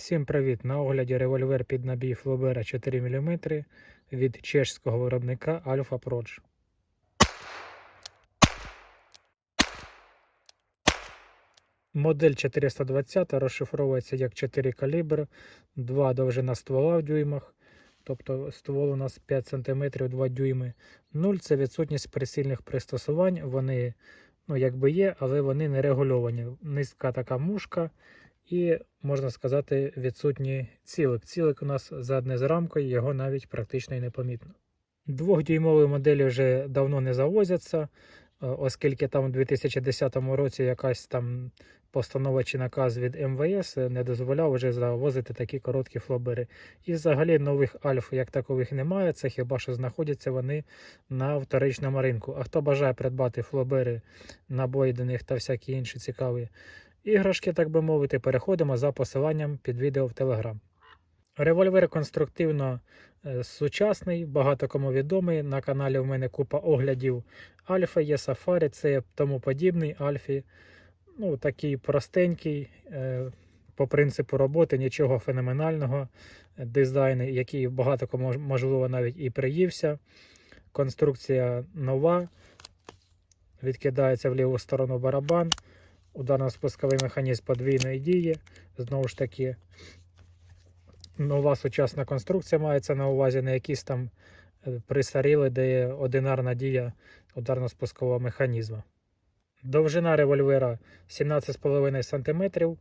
Всім привіт! На огляді револьвер під набій Флобера 4 мм від чешського виробника Alpha Proj. Модель 420 розшифровується як 4 калібр, 2 довжина ствола в дюймах, тобто ствол у нас 5 см 2 дюйми. 0 це відсутність прицільних пристосувань. Вони ну, якби є, але вони не регульовані. Низька така мушка і, можна сказати, відсутній цілик. Цілик у нас задне з рамкою, його навіть практично і не помітно. Двохдюймові моделі вже давно не завозяться, е, оскільки там у 2010 році якась там постанова чи наказ від МВС не дозволяв вже завозити такі короткі флобери. І взагалі нових альф як такових немає, це хіба що знаходяться вони на вторичному ринку. А хто бажає придбати флобери, набої до них та всякі інші цікаві іграшки, так би мовити, переходимо за посиланням під відео в Telegram. Револьвер конструктивно е, сучасний, багато кому відомий. На каналі в мене купа оглядів Альфа, є Сафарі, це тому подібний Альфі. Ну, такий простенький, е, по принципу роботи, нічого феноменального. Дизайн, який багато кому можливо навіть і приївся. Конструкція нова. Відкидається в ліву сторону барабан. Ударно-спусковий механізм подвійної дії. Знову ж таки, нова сучасна конструкція мається на увазі, не якісь там е, присаріли, де є одинарна дія ударно-спускового механізму. Довжина револьвера 17,5 см,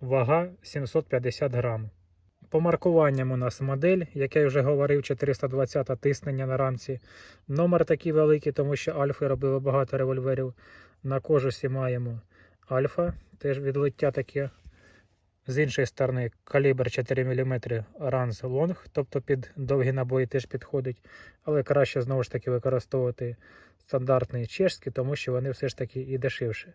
вага 750 грам. По маркуванням у нас модель, як я вже говорив, 420 тиснення на рамці. Номер такий великий, тому що Альфи робили багато револьверів. На кожусі маємо Альфа, теж відлиття таке. З іншої сторони, калібр 4 мм Ranz Long, тобто під довгі набої теж підходить. Але краще знову ж таки використовувати стандартний чешський, тому що вони все ж таки і дешевші.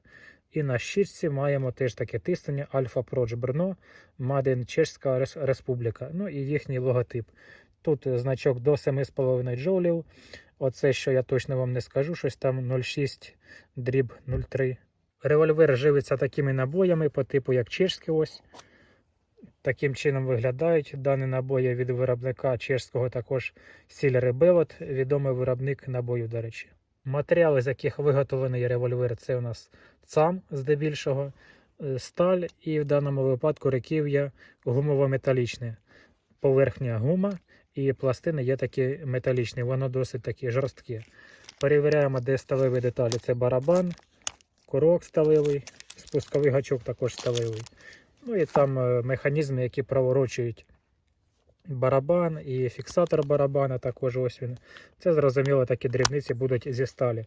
І на щічці маємо теж таке тиснення Alpha Proj Brno, Made Чешська Республіка. Ну і їхній логотип. Тут значок до 7,5 джоулів. Оце, що я точно вам не скажу, щось там 0,6 дріб 0,3. Револьвер живиться такими набоями по типу як чешський ось. Таким чином виглядають. Дані набої від виробника чешського також Сіль Белот, відомий виробник набою, до речі. Матеріали, з яких виготовлений револьвер, це у нас цам здебільшого, е, сталь і в даному випадку реків'я гумово-металічне. Поверхня гума і пластини є такі металічні, воно досить такі жорсткі. Перевіряємо, де сталеві деталі. Це барабан, курок сталевий, спусковий гачок також сталевий. Ну і там е, механізми, які праворочують барабан і фіксатор барабана також ось він. Це зрозуміло, такі дрібниці будуть зі сталі.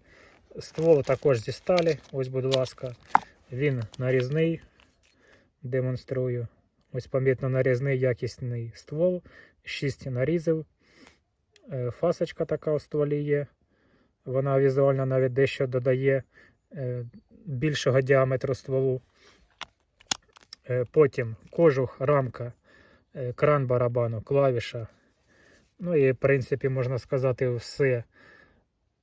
Ствол також зі сталі, ось, будь ласка, він нарізний. Демонструю. Ось помітно нарізний якісний ствол, 6 нарізів. Е, Фасочка така у стволі є. Вона візуально навіть дещо додає е, більшого діаметру стволу. Е, Потім кожух, рамка, е, кран барабану, клавіша. Ну і, в принципі, можна сказати, все.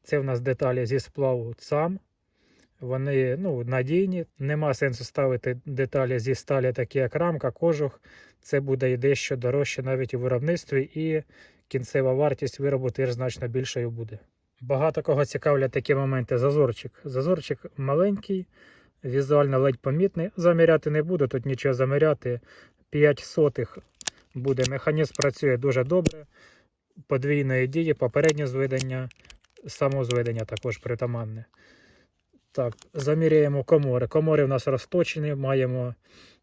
Це в нас деталі зі сплаву сам. Вони ну, надійні. Нема сенсу ставити деталі зі сталі, такі як рамка, кожух. Це буде і дещо дорожче навіть у виробництві, і кінцева вартість виробу теж значно більшою буде. Багато кого цікавлять такі моменти. Зазорчик. Зазорчик маленький, візуально ледь помітний. Заміряти не буду, тут нічого заміряти. 5 сотих буде. Механізм працює дуже добре. Подвійної дії, попереднє зведення, самозведення також притаманне. Так, заміряємо комори. Комори в нас розточені, маємо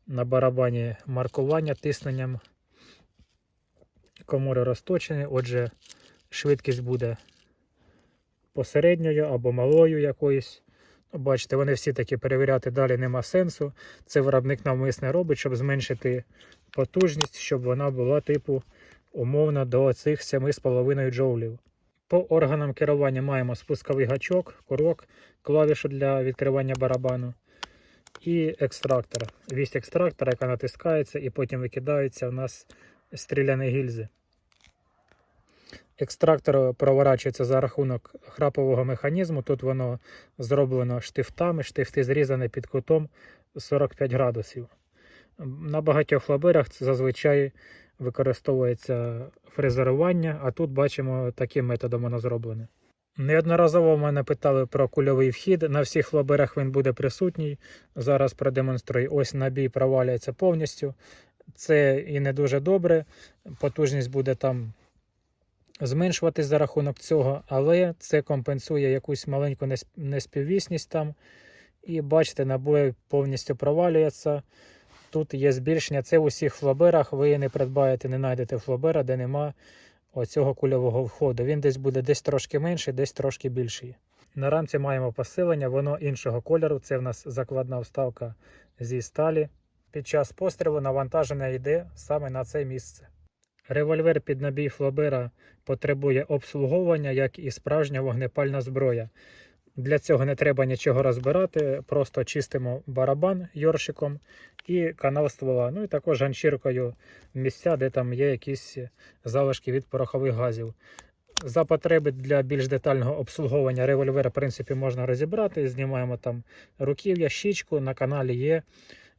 на барабані маркування тисненням. Комори розточені, отже, швидкість буде посередньою або малою якоюсь. Ну, Бачите, вони всі такі перевіряти далі нема сенсу. Це виробник навмисне робить, щоб зменшити потужність, щоб вона була типу умовно до цих 7,5 джоулів. По органам керування маємо спусковий гачок, курок, клавішу для відкривання барабану і екстрактор. Вість екстрактора, яка натискається і потім викидається у нас стріляні гільзи. Екстрактор проворачується за рахунок храпового механізму. Тут воно зроблено штифтами, штифти зрізані під кутом 45 градусів. На багатьох флаберах зазвичай використовується фрезерування, а тут бачимо таким методом воно зроблене. Неодноразово мене питали про кульовий вхід. На всіх флаберах він буде присутній. Зараз продемонструю. Ось набій провалюється повністю. Це і не дуже добре. Потужність буде там зменшуватись за рахунок цього, але це компенсує якусь маленьку несп- неспіввісність там. І бачите, набої повністю провалюється. Тут є збільшення. Це в усіх флаберах. Ви не придбаєте, не знайдете флабера, де нема оцього кульового входу. Він десь буде десь трошки менший, десь трошки більший. На рамці маємо посилення, воно іншого кольору. Це в нас закладна вставка зі сталі. Під час пострілу навантаження йде саме на це місце. Револьвер під набій флабера потребує обслуговування, як і справжня вогнепальна зброя. Для цього не треба нічого розбирати, просто чистимо барабан йоршиком і канал ствола. Ну і також ганчіркою місця, де там є якісь залишки від порохових газів. За потреби для більш детального обслуговування револьвера, в принципі, можна розібрати. Знімаємо там руків'я, щічку. На каналі є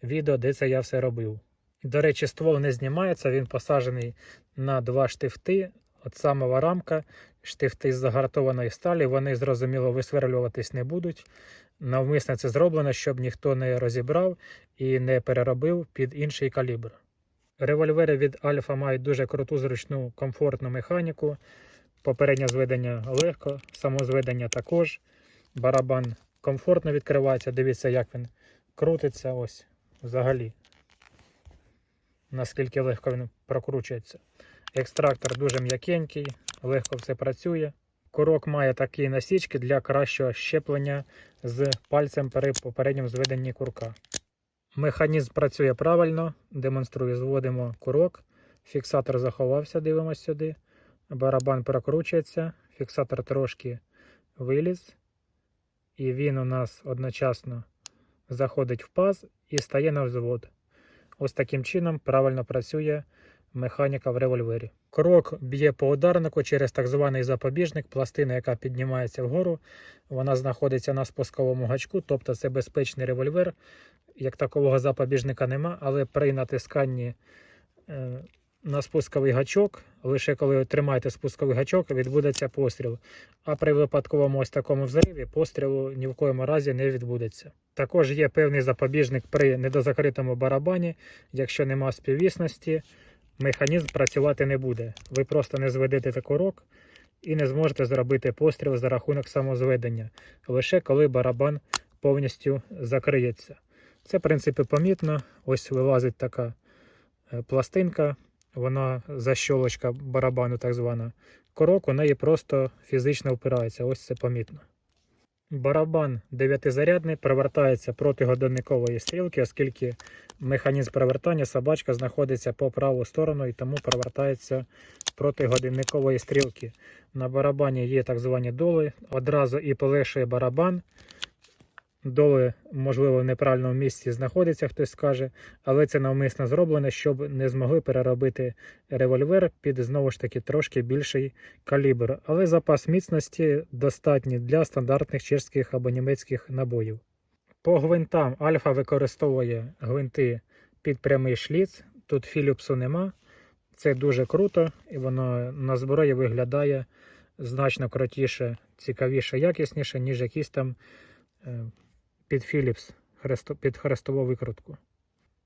відео, де це я все робив. До речі, ствол не знімається, він посаджений на два штифти. От самого рамка, штифти з загартованої сталі, вони зрозуміло висверлюватись не будуть. Навмисно це зроблено, щоб ніхто не розібрав і не переробив під інший калібр. Револьвери від Альфа мають дуже круту, зручну, комфортну механіку. Попереднє зведення легко, самозведення також. Барабан комфортно відкривається. Дивіться, як він крутиться. Ось взагалі. Наскільки легко він прокручується. Екстрактор дуже м'якенький, легко все працює. Курок має такі насічки для кращого щеплення з пальцем при попередньому зведенні курка. Механізм працює правильно, демонструю, зводимо курок, фіксатор заховався, дивимося сюди. Барабан прокручується, фіксатор трошки виліз, і він у нас одночасно заходить в паз і стає на взвод. Ось таким чином правильно працює механіка в револьвері. Крок б'є по ударнику через так званий запобіжник, пластина, яка піднімається вгору. Вона знаходиться на спусковому гачку, тобто це безпечний револьвер. Як такового запобіжника нема, але при натисканні е, на спусковий гачок, лише коли тримаєте спусковий гачок, відбудеться постріл. А при випадковому ось такому взриві пострілу ні в коєму разі не відбудеться. Також є певний запобіжник при недозакритому барабані, якщо нема співвісності, механізм працювати не буде. Ви просто не зведете курок і не зможете зробити постріл за рахунок самозведення, лише коли барабан повністю закриється. Це, в принципі, помітно. Ось вилазить така е, пластинка, вона защолочка барабану, так звана. Корок у неї просто фізично впирається. Ось це помітно. Барабан 9-зарядний провертається проти годинникової стрілки, оскільки механізм провертання собачка знаходиться по праву сторону і тому провертається проти годинникової стрілки. На барабані є так звані доли. Одразу і полегшує барабан. Доли, можливо, в неправильному місці знаходиться, хтось скаже, але це навмисно зроблено, щоб не змогли переробити револьвер під знову ж таки трошки більший калібр. Але запас міцності достатній для стандартних чешських або німецьких набоїв. По гвинтам Альфа використовує гвинти під прямий шліц. Тут Філіпсу нема. Це дуже круто, і воно на зброї виглядає значно крутіше, цікавіше, якісніше, ніж якісь там е, під Philips, під хрестову викрутку.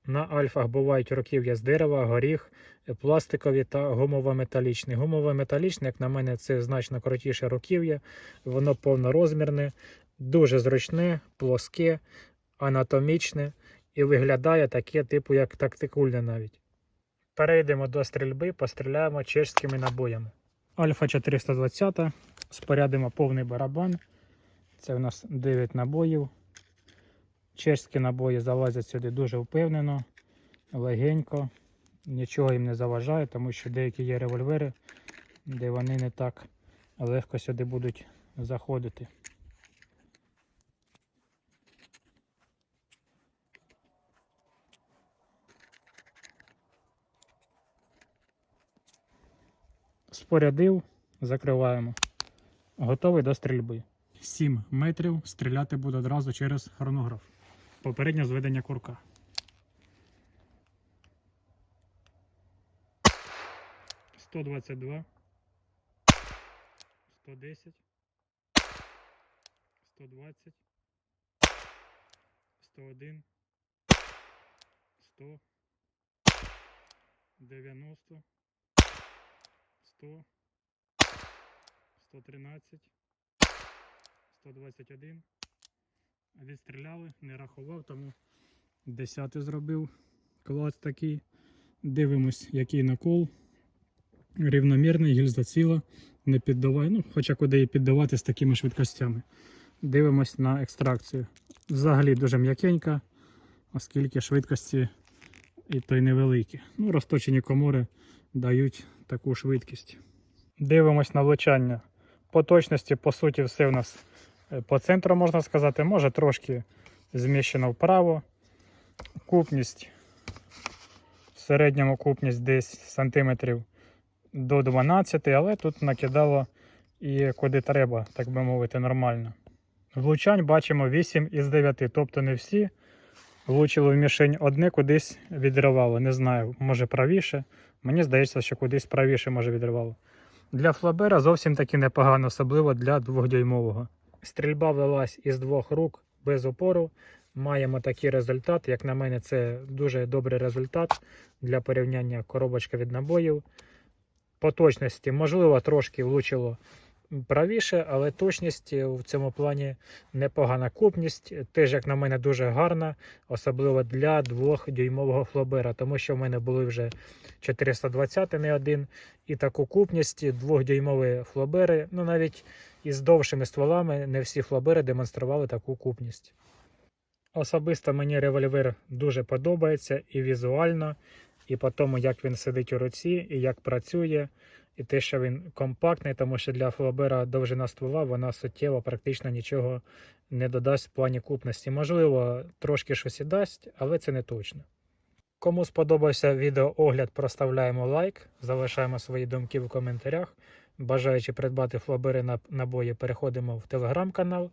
На альфах бувають руків'я з дерева, горіх, пластикові та гумово-металічні. Гумово-металічне, як на мене, це значно крутіше руків'я, воно повнорозмірне, дуже зручне, плоске, анатомічне і виглядає таке, типу, як тактикульне навіть. Перейдемо до стрільби, постріляємо чешськими набоями. Альфа 420, спорядимо повний барабан. Це у нас 9 набоїв. Чешські набої залазять сюди дуже впевнено, легенько, нічого їм не заважає, тому що деякі є револьвери, де вони не так легко сюди будуть заходити. Спорядив, закриваємо. Готовий до стрільби. 7 метрів стріляти буде одразу через хронограф попереднє зведення курка. Сто двадцять два, сто десять, сто двадцять, сто один, сто. Дев'яносто, сто, сто тринадцять, сто двадцять один. Відстріляли, не рахував, тому десятий зробив. Клас такий. Дивимось, який накол. Рівномірний, гільза ціла, не піддавай. Ну, хоча куди її піддавати з такими швидкостями. Дивимось на екстракцію. Взагалі дуже м'якенька, оскільки швидкості і то й невеликі. Ну, розточені комори дають таку швидкість. Дивимось на влучання. По точності, по суті, все в нас по центру можна сказати, може трошки зміщено вправо. Купність в середньому купність десь сантиметрів до 12, але тут накидало і куди треба, так би мовити, нормально. Влучань бачимо 8 із 9, тобто не всі влучили в мішень, одне кудись відривало. Не знаю, може правіше. Мені здається, що кудись правіше може відривало. Для флабера зовсім таки непогано, особливо для двохдюймового. Стрільба велась із двох рук без опору. Маємо такий результат. Як на мене, це дуже добрий результат для порівняння коробочка від набоїв. По точності, можливо, трошки влучило правіше, але точність в цьому плані непогана. Купність теж, як на мене, дуже гарна, особливо для двохдюймового флобера, тому що в мене були вже 420 не один. І таку купність двохдюймові флобери, ну навіть із довшими стволами, не всі флобери демонстрували таку купність. Особисто мені револьвер дуже подобається і візуально, і по тому, як він сидить у руці, і як працює, і те, що він компактний, тому що для флобера довжина ствола вона суттєво практично нічого не додасть в плані купності. Можливо, трошки щось і дасть, але це не точно. Кому сподобався відеоогляд, проставляємо лайк, залишаємо свої думки в коментарях. Бажаючи придбати флобери на набої, переходимо в телеграм-канал.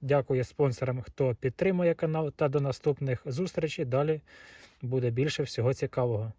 Дякую спонсорам, хто підтримує канал. Та до наступних зустрічей. Далі буде більше всього цікавого.